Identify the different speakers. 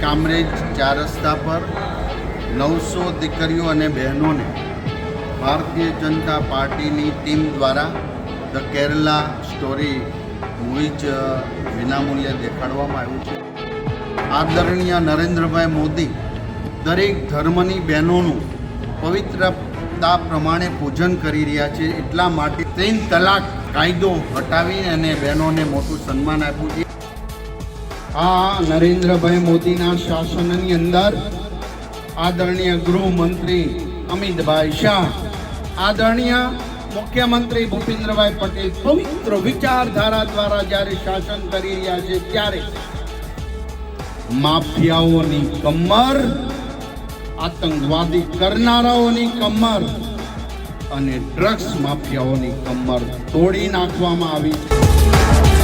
Speaker 1: કામરેજ ચાર રસ્તા પર નવસો દીકરીઓ અને બહેનોને ભારતીય જનતા પાર્ટીની ટીમ દ્વારા ધ કેરલા સ્ટોરી મૂવી જ વિનામૂલ્યે દેખાડવામાં આવ્યું છે. આદરણીય નરેન્દ્રભાઈ મોદી દરેક ધર્મની બહેનોનું પવિત્રતા પ્રમાણે પૂજન કરી રહ્યા છે. એટલા માટે ત્રણ તલાક કાયદો હટાવી અને બહેનોને મોટું સન્માન આપ્યું છે. આ નરેન્દ્રભાઈ મોદીના શાસનની અંદર આદરણીય ગૃહમંત્રી અમિતભાઈ શાહ, આદરણીય મુખ્યમંત્રી ભૂપેન્દ્રભાઈ પટેલ પવિત્ર વિચારધારા દ્વારા જ્યારે શાસન કરી રહ્યા છે ત્યારે માફિયાઓની કમર, આતંકવાદી કરનારાઓની કમર અને ડ્રગ્સ માફિયાઓની કમર તોડી નાખવામાં આવી. છે